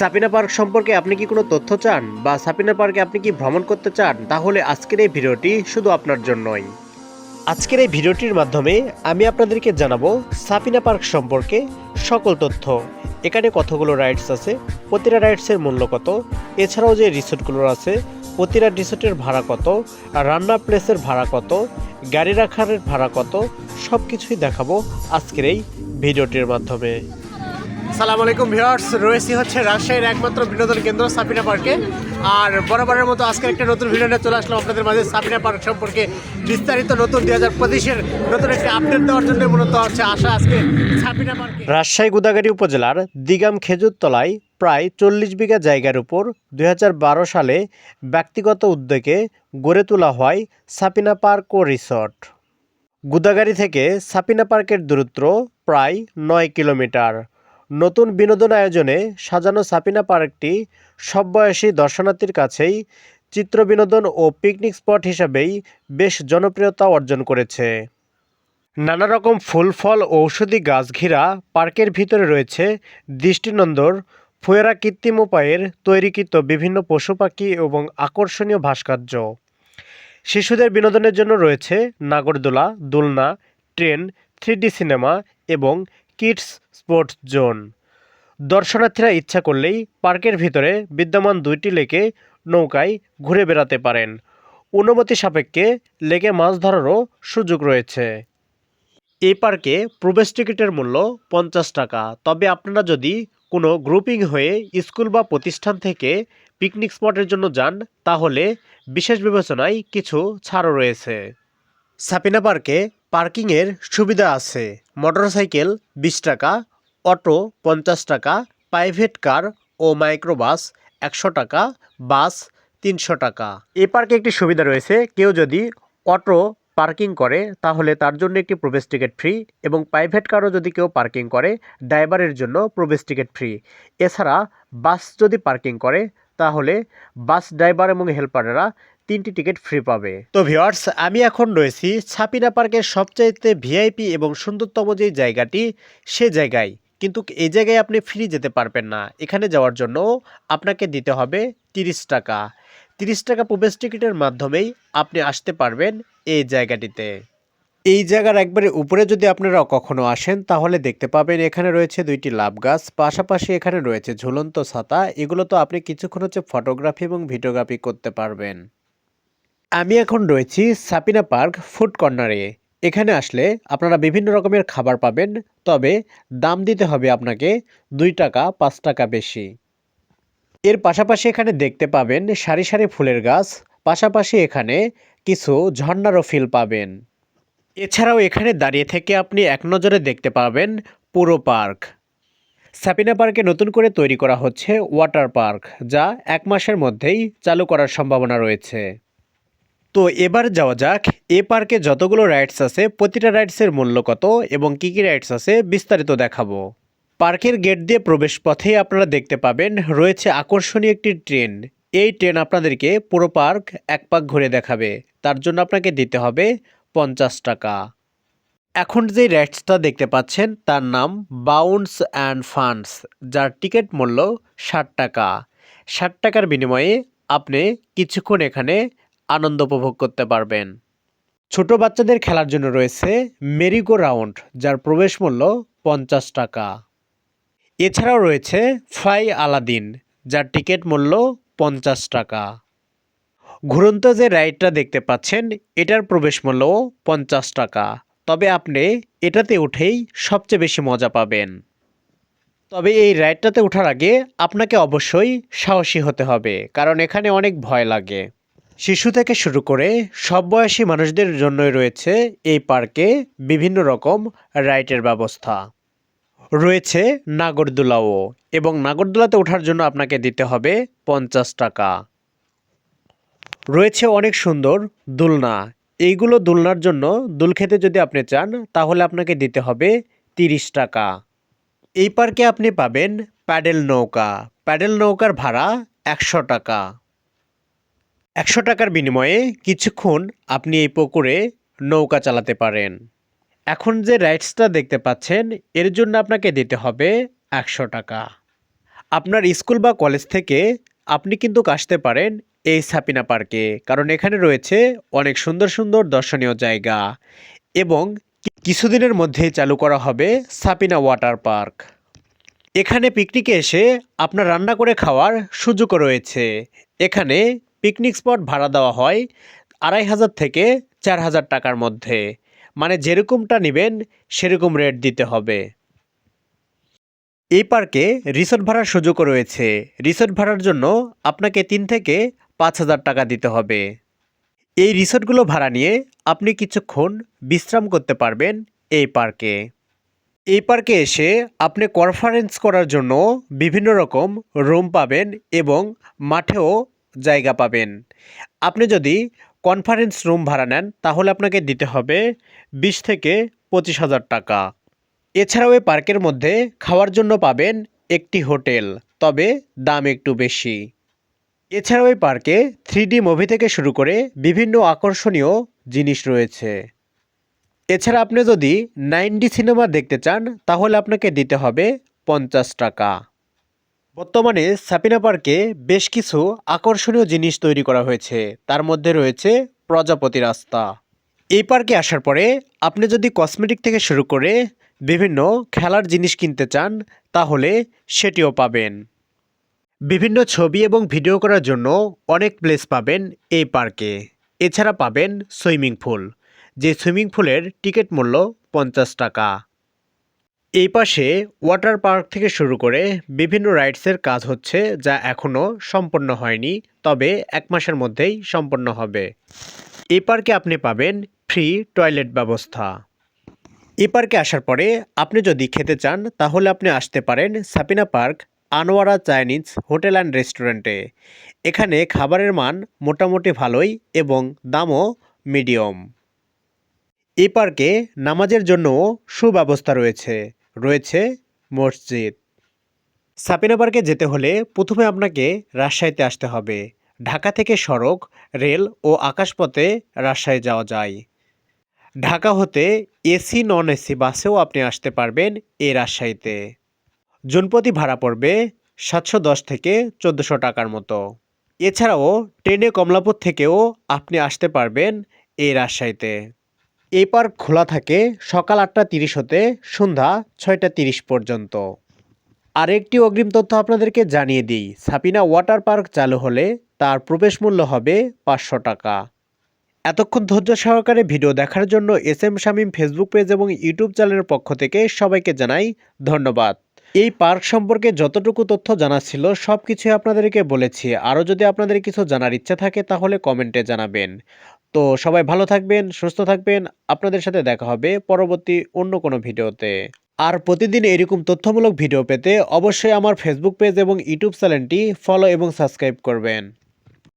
Sapina park সম্পর্কে আপনি কি কোনো তথ্য চান বা সাপিনা পার্কে আপনি কি ভ্রমণ করতে চান, তাহলে আজকের এই ভিডিওটি শুধু আপনার জন্যই। আজকের এই ভিডিওটির মাধ্যমে আমি আপনাদেরকে জানাব সাপিনা পার্ক সম্পর্কে সকল তথ্য। এখানে কতগুলো রাইডস আছে, প্রতিটা রাইডসের মূল্য কত, এছাড়াও যে রিসোর্টগুলো আছে, প্রতিটা রিসোর্টের ভাড়া কত রান্না প্লেসের ভাড়া কত, গাড়ি রাখার ভাড়া কত সব কিছুই দেখাবো আজকের এই ভিডিওটির মাধ্যমে। সালাম আলাইকুম ভিউয়ার্স, রয়েছি হচ্ছে রাজশাহীর একমাত্র বিনোদন কেন্দ্র সাপিনা পার্কে। আর বরাবরের মতো আজকের একটা নতুন ভিডিও নিয়ে চলে আসলাম আপনাদের মাঝে সাপিনা পার্ক সম্পর্কে বিস্তারিত নতুন দুই হাজার পঁচিশের নতুন একটি আপডেট দেওয়ার জন্য মূলত হচ্ছে আসা আজকে সাপিনা পার্কে। রাজশাহী গুদাগাড়ি উপজেলার দিগাম খেজুরতলায় প্রায় চল্লিশ বিঘা জায়গার উপর দুই হাজার বারো সালে ব্যক্তিগত উদ্যোগে গড়ে তোলা হয় সাপিনা পার্ক ও রিসর্ট। গুদাগাড়ি থেকে সাপিনা পার্কের দূরত্ব প্রায় নয় কিলোমিটার। নতুন বিনোদন আয়োজনে সাজানো সাপিনা পার্কটি সব বয়সী দর্শনার্থীর কাছেই চিত্র বিনোদন ও পিকনিক স্পট হিসাবেই বেশ জনপ্রিয়তা অর্জন করেছে। নানা রকম ফুল, ফল, ঔষধি গাছ ঘিরা পার্কের ভিতরে রয়েছে দৃষ্টিনন্দর, ফুয়েরা কৃত্রিম উপায়ের তৈরিকৃত বিভিন্ন পশু পাখি এবং আকর্ষণীয় ভাস্কর্য। শিশুদের বিনোদনের জন্য রয়েছে নাগরদোলা, দোলনা, ট্রেন থ্রি সিনেমা এবং কিডস স্পোর্টস জোন। দর্শনার্থীরা ইচ্ছা করলেই পার্কের ভিতরে বিদ্যমান দুইটি লেকে নৌকায় ঘুরে বেড়াতে পারেন। অনুমতি সাপেক্ষে লেকে মাছ ধরারও সুযোগ রয়েছে। এই পার্কে প্রবেশ টিকিটের মূল্য পঞ্চাশ টাকা। তবে আপনারা যদি কোনো গ্রুপিং হয়ে স্কুল বা প্রতিষ্ঠান থেকে পিকনিক স্পটের জন্য যান, তাহলে বিশেষ বিবেচনায় কিছু ছাড়ও রয়েছে। সাপিনা পার্কে পার্কিংয়ের সুবিধা আছে। মোটরসাইকেল বিশ টাকা, অটো পঞ্চাশ টাকা, প্রাইভেট কার ও মাইক্রোবাস একশো টাকা, বাস তিনশো টাকা। এ পার্কে একটি সুবিধা রয়েছে, কেউ যদি অটো পার্কিং করে, তাহলে তার জন্য একটি প্রবেশ টিকিট ফ্রি এবং প্রাইভেট কারও যদি কেউ পার্কিং করে, ড্রাইভারের জন্য প্রবেশ টিকিট ফ্রি। এছাড়া বাস যদি পার্কিং করে, তাহলে বাস ড্রাইভার এবং হেল্পারেরা তিনটি টিকিট ফ্রি পাবে। তো ভিওয়ার্স আমি এখন রয়েছি ছাপিনা পার্কের সবচাইতে ভিআইপি এবং সুন্দরতম যে জায়গাটি, সে জায়গায়। কিন্তু এই জায়গায় আপনি ফ্রি যেতে পারবেন না। এখানে যাওয়ার জন্য আপনাকে দিতে হবে তিরিশ টাকা। তিরিশ টাকা প্রবেশ টিকিটের মাধ্যমেই আপনি আসতে পারবেন এই জায়গাটিতে। এই জায়গার একবারে উপরে যদি আপনারা কখনো আসেন, তাহলে দেখতে পাবেন এখানে রয়েছে দুইটি লাভ গাছ। পাশাপাশি এখানে রয়েছে ঝুলন্ত ছাতা। এগুলো তো আপনি কিছুক্ষণ হচ্ছে ফটোগ্রাফি এবং ভিডিওগ্রাফি করতে পারবেন। আমি এখন রয়েছি সাপিনা পার্ক ফুড কর্নারে। এখানে আসলে আপনারা বিভিন্ন রকমের খাবার পাবেন, তবে দাম দিতে হবে আপনাকে দুই টাকা, পাঁচ টাকা বেশি। এর পাশাপাশি এখানে দেখতে পাবেন সারি সারি ফুলের গাছ, পাশাপাশি এখানে কিছু ঝর্ণারও ফিল পাবেন। এছাড়াও এখানে দাঁড়িয়ে থেকে আপনি এক নজরে দেখতে পাবেন পুরো পার্ক। সাপিনা পার্কে নতুন করে তৈরি করা হচ্ছে ওয়াটার পার্ক, যা এক মাসের মধ্যেই চালু করার সম্ভাবনা রয়েছে। তো এবার যাওয়া যাক, এ পার্কে যতগুলো রাইডস আছে, প্রতিটা রাইডসের মূল্য কত এবং কী কী রাইডস আছে বিস্তারিত দেখাবো। পার্কের গেট দিয়ে প্রবেশ পথেই আপনারা দেখতে পাবেন, রয়েছে আকর্ষণীয় একটি ট্রেন। এই ট্রেন আপনাদেরকে পুরো পার্ক এক পাক ঘুরে দেখাবে। তার জন্য আপনাকে দিতে হবে পঞ্চাশ টাকা। এখন যে রাইডসটা দেখতে পাচ্ছেন, তার নাম বাউন্স অ্যান্ড ফান্ডস, যার টিকিট মূল্য ষাট টাকা। ষাট টাকার বিনিময়ে আপনি কিছুক্ষণ এখানে আনন্দ উপভোগ করতে পারবেন। ছোট বাচ্চাদের খেলার জন্য রয়েছে মেরিগো রাউন্ড, যার প্রবেশ মূল্য পঞ্চাশ টাকা। এছাড়াও রয়েছে ফ্লাই আলাদিন, যার টিকিট মূল্য পঞ্চাশ টাকা। ঘুরন্ত যে রাইডটা দেখতে পাচ্ছেন, এটার প্রবেশ মূল্যও পঞ্চাশ টাকা। তবে আপনি এটাতে উঠেই সবচেয়ে বেশি মজা পাবেন। তবে এই রাইডটাতে ওঠার আগে আপনাকে অবশ্যই সাহসী হতে হবে, কারণ এখানে অনেক ভয় লাগে। শিশু থেকে শুরু করে সব বয়সী মানুষদের জন্যই রয়েছে এই পার্কে বিভিন্ন রকম রাইডের ব্যবস্থা। রয়েছে নাগরদোলাও এবং নাগরদোলাতে ওঠার জন্য আপনাকে দিতে হবে পঞ্চাশ টাকা। রয়েছে অনেক সুন্দর দোলনা। এইগুলো দোলনার জন্য দোল খেতে যদি আপনি চান, তাহলে আপনাকে দিতে হবে তিরিশ টাকা। এই পার্কে আপনি পাবেন প্যাডেল নৌকা। প্যাডেল নৌকার ভাড়া একশো টাকা। একশো টাকার বিনিময়ে কিছুক্ষণ আপনি এই পুকুরে নৌকা চালাতে পারেন। এখন যে রাইডসটা দেখতে পাচ্ছেন, এর জন্য আপনাকে দিতে হবে একশো টাকা। আপনার স্কুল বা কলেজ থেকে আপনি কিন্তু আসতে পারেন এই সাপিনা পার্কে, কারণ এখানে রয়েছে অনেক সুন্দর সুন্দর দর্শনীয় জায়গা এবং কিছুদিনের মধ্যেই চালু করা হবে সাপিনা ওয়াটার পার্ক। এখানে পিকনিকে এসে আপনার রান্না করে খাওয়ার সুযোগও রয়েছে। এখানে পিকনিক স্পট ভাড়া দেওয়া হয় আড়াই হাজার থেকে চার হাজার টাকার মধ্যে। মানে যেরকমটা নেবেন, সেরকম রেট দিতে হবে। এই পার্কে রিসোর্ট ভাড়ার সুযোগও রয়েছে। রিসোর্ট ভাড়ার জন্য আপনাকে তিন থেকে পাঁচ হাজার টাকা দিতে হবে। এই রিসোর্টগুলো ভাড়া নিয়ে আপনি কিছুক্ষণ বিশ্রাম করতে পারবেন এই পার্কে। এই পার্কে এসে আপনি কনফারেন্স করার জন্য বিভিন্ন রকম রুম পাবেন এবং মাঠেও জায়গা পাবেন। আপনি যদি কনফারেন্স রুম ভাড়া নেন, তাহলে আপনাকে দিতে হবে বিশ থেকে পঁচিশ হাজার টাকা। এছাড়াও এই পার্কের মধ্যে খাওয়ার জন্য পাবেন একটি হোটেল, তবে দাম একটু বেশি। এছাড়াও এই পার্কে থ্রি মুভি থেকে শুরু করে বিভিন্ন আকর্ষণীয় জিনিস রয়েছে। এছাড়া আপনি যদি নাইন ডি সিনেমা দেখতে চান, তাহলে আপনাকে দিতে হবে পঞ্চাশ টাকা। বর্তমানে সাপিনা পার্কে বেশ কিছু আকর্ষণীয় জিনিস তৈরি করা হয়েছে। তার মধ্যে রয়েছে প্রজাপতি রাস্তা। এই পার্কে আসার পরে আপনি যদি কসমেটিক থেকে শুরু করে বিভিন্ন খেলার জিনিস কিনতে চান, তাহলে সেটিও পাবেন। বিভিন্ন ছবি এবং ভিডিও করার জন্য অনেক প্লেস পাবেন এই পার্কে। এছাড়া পাবেন সুইমিং পুল। যে সুইমিং পুলের টিকিট মূল্য পঞ্চাশ টাকা। এই পাশে ওয়াটার পার্ক থেকে শুরু করে বিভিন্ন রাইডসের কাজ হচ্ছে যা এখনও সম্পন্ন হয়নি, তবে এক মাসের মধ্যেই সম্পন্ন হবে। এই পার্কে আপনি পাবেন ফ্রি টয়লেট ব্যবস্থা। এ পার্কে আসার পরে আপনি যদি খেতে চান, তাহলে আপনি আসতে পারেন Sapina park, Anowara Chinese hotel and রেস্টুরেন্টে। এখানে খাবারের মান মোটামুটি ভালোই এবং দামও মিডিয়াম। এ পার্কে নামাজের জন্যও সুব্যবস্থা রয়েছে। রয়েছে মসজিদ। সাপিনা পার্কে যেতে হলে প্রথমে আপনাকে রাজশাহীতে আসতে হবে। ঢাকা থেকে সড়ক, রেল ও আকাশপথে রাজশাহী যাওয়া যায়। ঢাকা হতে এসি, নন এসি বাসেও আপনি আসতে পারবেন এই রাজশাহীতে। জনপ্রতি ভাড়া পড়বে সাতশো দশ থেকে চোদ্দোশো টাকার মতো। এছাড়াও ট্রেনে কমলাপুর থেকেও আপনি আসতে পারবেন এই রাজশাহীতে। এই পার্ক খোলা থাকে সকাল আটটা তিরিশ হতে সন্ধ্যা ছয়টা তিরিশ পর্যন্ত। আরেকটি অগ্রিম তথ্য আপনাদেরকে জানিয়ে দিই, সাপিনা ওয়াটার পার্ক চালু হলে তার প্রবেশ মূল্য হবে পাঁচশো টাকা। এতক্ষণ ধৈর্য সহকারে ভিডিও দেখার জন্য S M Shamim Facebook page এবং ইউটিউব চ্যানেলের পক্ষ থেকে সবাইকে জানাই ধন্যবাদ। এই পার্ক সম্পর্কে যতটুকু তথ্য জানা ছিল সব কিছুই আপনাদেরকে বলেছি। আরও যদি আপনাদের কিছু জানার ইচ্ছা থাকে, তাহলে কমেন্টে জানাবেন। তো সবাই ভালো থাকবেন, সুস্থ থাকবেন। আপনাদের সাথে দেখা হবে পরবর্তী অন্য কোনো ভিডিওতে। আর প্রতিদিন এরকম তথ্যমূলক ভিডিও পেতে অবশ্যই আমার ফেসবুক পেজ এবং ইউটিউব চ্যানেলটি ফলো এবং সাবস্ক্রাইব করবেন।